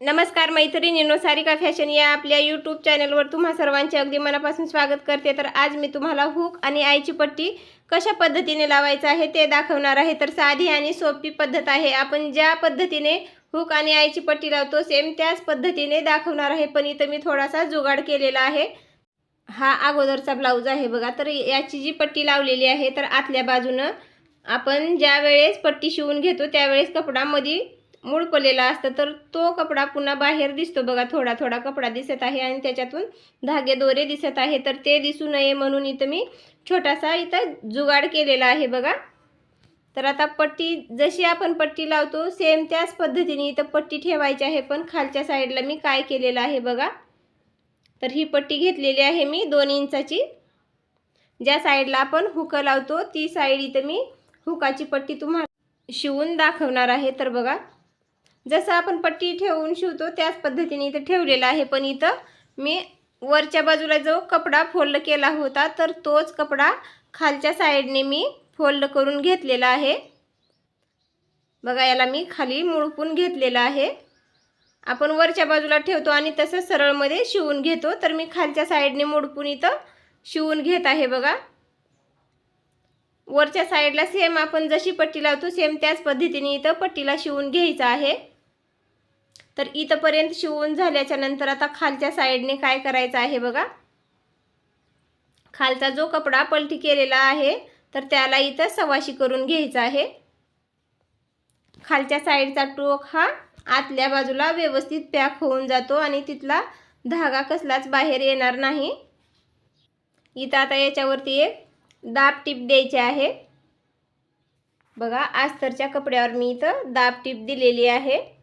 नमस्कार मैत्रिणींनो सारिका फॅशन या आपल्या यूट्यूब चॅनलवर तुम्हा सर्वांचे अगदी मनापासून स्वागत करते. तर आज मी तुम्हाला हुक आणि आईची पट्टी कशा पद्धतीने लावायचं आहे ते दाखवणार आहे. तर साधी आणि सोपी पद्धत आहे. आपण ज्या पद्धतीने हुक आणि आईची पट्टी लावतो सेम त्याच पद्धतीने दाखवणार आहे. पण इथं मी थोडासा जुगाड केलेला आहे. हा अगोदरचा ब्लाऊज आहे बघा. तर याची जी पट्टी लावलेली आहे तर आतल्या बाजूनं आपण ज्या वेळेस पट्टी शिवून घेतो त्यावेळेस कपडामध्ये मूळ मुडपलेला असतं तर तो कपडा पुन्हा बाहेर दिसतो बघा. थोडा थोडा कपडा दिसत आहे आणि त्याच्यातून धागे दोरे दिसत आहे. तर ते दिसू नये म्हणून इथं मी छोटासा इथं जुगाड केलेला आहे बघा. तर आता पट्टी जशी आपण पट्टी लावतो सेम त्याच पद्धतीने इथं पट्टी ठेवायची आहे. पण खालच्या साईडला मी काय केलेलं आहे बघा. तर ही पट्टी घेतलेली आहे मी दोन इंचाची. ज्या साईडला आपण हुकं लावतो ती साईड इथं मी हुकाची पट्टी तुम्हाला शिवून दाखवणार आहे. तर बघा जसं आपण पट्टी ठेवून शिवतो त्याच पद्धतीने इथं ठेवलेलं आहे. पण इथं मी वरच्या बाजूला जो कपडा फोल्ड केला होता तर तोच कपडा खालच्या साईडने मी फोल्ड करून घेतलेला आहे. बघा याला मी खाली मुळपून घेतलेला आहे. आपण वरच्या बाजूला ठेवतो आणि तसं सरळमध्ये शिवून घेतो तर मी खालच्या साईडने मुडपून इथं शिवून घेत आहे. बघा वरच्या साईडला सेम आपण जशी पट्टी लावतो सेम त्याच पद्धतीने इथं पट्टीला शिवून घ्यायचं आहे. तर इथंपर्यंत शिवून झाल्याच्यानंतर आता खालच्या साईडने काय करायचं आहे बघा? खालचा जो कपडा पलटी केलेला आहे तर त्याला इथं सवाशी करून घ्यायचा आहे. खालच्या साईडचा टोक हा आतल्या बाजूला व्यवस्थित पॅक होऊन जातो आणि तिथला धागा कसलाच बाहेर येणार नाही. इथं आता याच्यावरती एक दाब टीप द्यायची आहे. बघा आस्तरच्या कपड्यावर मी इथं दाब टीप दिलेली आहे.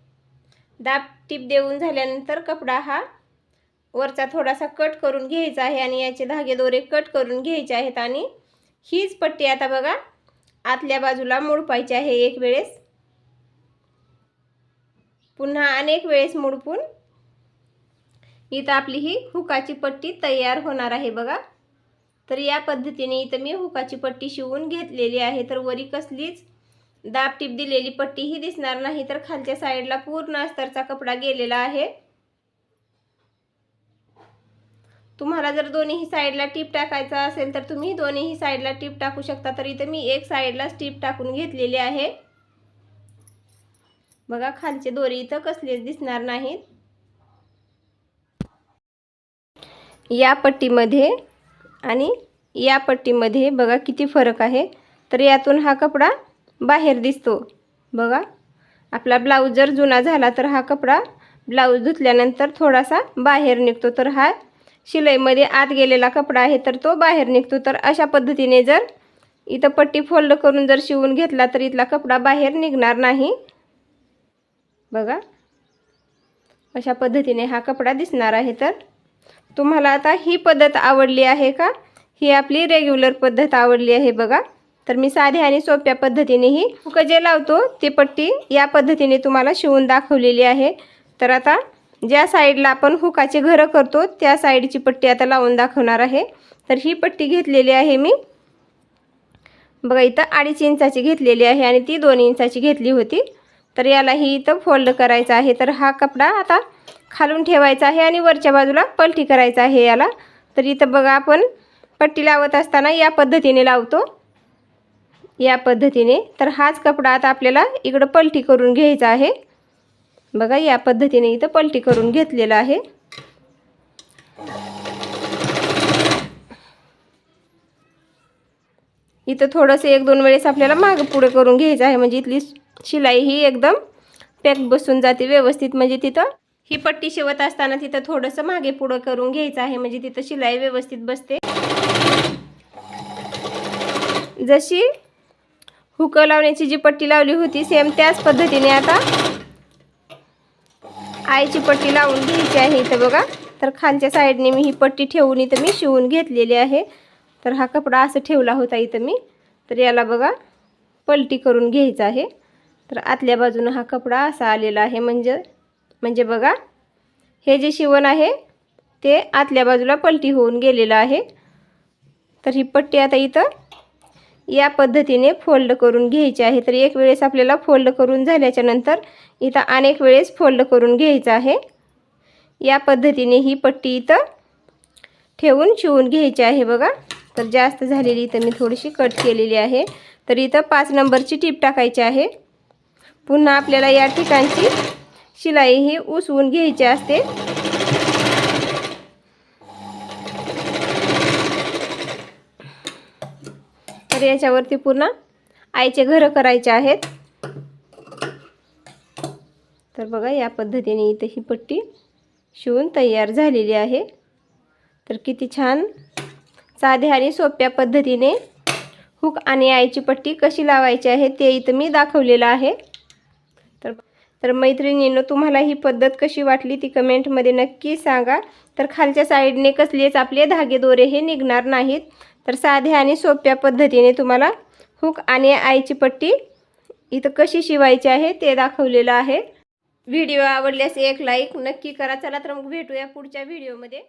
दाब टीप देऊन झाल्यानंतर कपडा हा वरचा थोडासा कट करून घ्यायचा आहे आणि याचे धागे दोरे कट करून घ्यायचे आहेत आणि हीच पट्टी आता बघा आतल्या बाजूला मोडपायची आहे एक वेळेस. पुन्हा अनेक वेळेस मोडपून इथं आपली ही हुकाची पट्टी तयार होणार आहे बघा. तर या पद्धतीने इथं मी हुकाची पट्टी शिवून घेतलेली आहे. तर वरी कसलीच दाब टीप दिलेली पट्टीही दिसणार नाही तर खालच्या साईडला पूर्ण अस्तरचा कपडा गेलेला आहे. तुम्हाला जर दोन्ही साईडला टीप टाकायचा असेल तर तुम्ही दोन्ही साईडला टीप टाकू शकता तर इथं मी एक साईडलाच टीप टाकून घेतलेली आहे. बघा खालचे दोरी इथं कसलेच दिसणार नाहीत. या पट्टीमध्ये आणि या पट्टीमध्ये बघा किती फरक आहे. तर यातून हा कपडा बाहेर दिसतो. बघा आपला ब्लाऊज जर जुना झाला तर हा कपडा ब्लाऊज धुतल्यानंतर थोडासा बाहेर निघतो. तर हा शिलाईमध्ये आत गेलेला कपडा आहे तर तो बाहेर निघतो. तर अशा पद्धतीने जर इथं पट्टी फोल्ड करून जर शिवून घेतला तर इथला कपडा बाहेर निघणार नाही. बघा अशा पद्धतीने हा कपडा दिसणार आहे. तर तुम्हाला आता ही पद्धत आवडली आहे का? ही आपली रेग्युलर पद्धत आवडली आहे बघा. तर मी साध्या आणि सोप्या पद्धतीनेही हुक जे लावतो ती पट्टी या पद्धतीने तुम्हाला शिवून दाखवलेली आहे. तर आता ज्या साईडला आपण हुकाचे घरं करतो त्या साईडची पट्टी आता लावून दाखवणार आहे. तर ही पट्टी घेतलेली आहे मी. बघा इथं अडीच इंचाची घेतलेली आहे आणि ती दोन इंचाची घेतली होती. तर यालाही इथं फोल्ड करायचा आहे. तर हा कपडा आता खालून ठेवायचा आहे आणि वरच्या बाजूला पलटी करायचा आहे याला. तर इथं बघा आपण पट्टी लावत असताना या पद्धतीने लावतो. या पद्धतीने. तर हाच कपडा आता आपल्याला इकडं पलटी करून घ्यायचा आहे. बघा या पद्धतीने इथं पलटी करून घेतलेलं आहे. इथं थोडंसं एक दोन वेळेस आपल्याला मागं पुढे करून घ्यायचं आहे. म्हणजे इथली शिलाई ही एकदम पॅक बसून जाते व्यवस्थित. म्हणजे तिथं ही पट्टी शिवत असताना तिथं थोडंसं मागे पुढं करून घ्यायचं आहे. म्हणजे तिथं शिलाई व्यवस्थित बसते. जशी हुकं लावण्याची जी पट्टी लावली होती सेम त्याच पद्धतीने आता आईची पट्टी लावून घ्यायची आहे इथं बघा. तर खालच्या साईडने मी ही पट्टी ठेवून इथं मी शिवून घेतलेली आहे. तर हा कपडा असं ठेवला होता इथं मी. तर याला बघा पलटी करून घ्यायचा आहे. तर आतल्या बाजूनं हा कपडा असा आलेला आहे. म्हणजे म्हणजे बघा हे जे शिवण आहे ते आतल्या बाजूला पलटी होऊन गेलेलं आहे. तर ही पट्टी आता इथं या पद्धतीने फोल्ड करून घ्यायचे आहे. तर एक वेळेस आपल्याला फोल्ड करून झाल्याच्यानंतर इथं अनेक वेळेस फोल्ड करून घ्यायचं आहे. या पद्धतीने ही पट्टी इथं ठेवून शिवून घ्यायची आहे बघा. तर जास्त झालेली इथं मी थोडीशी कट केलेली आहे. तर इथं पाच नंबरची टीप टाकायची आहे. पुन्हा आपल्याला या ठिकाणची शिलाई ही उसवून घ्यायची असते. तर याच्यावरती पुन्हा आईचे घरं करायचे आहेत. तर बघा या पद्धतीने इथे ही पट्टी शिवून तयार झालेली आहे. तर किती छान साध्या आणि सोप्या पद्धतीने हुक आणि आईची पट्टी कशी लावायची आहे ते इथं मी दाखवलेलं आहे. तर तर मैत्रिणींनो तुम्हाला ही पद्धत कशी वाटली ती कमेंटमध्ये नक्की सांगा. तर खालच्या साईडने कसलेच आपले धागे दोरे हे निघणार नाहीत. तर साध्या आणि सोप्या पद्धतीने तुम्हाला हुक आणि आईची पट्टी इथं कशी शिवायची आहे ते दाखवलेलं आहे. व्हिडिओ आवडल्यास एक लाईक नक्की करा. चला तर मग भेटूया पुढच्या व्हिडिओमध्ये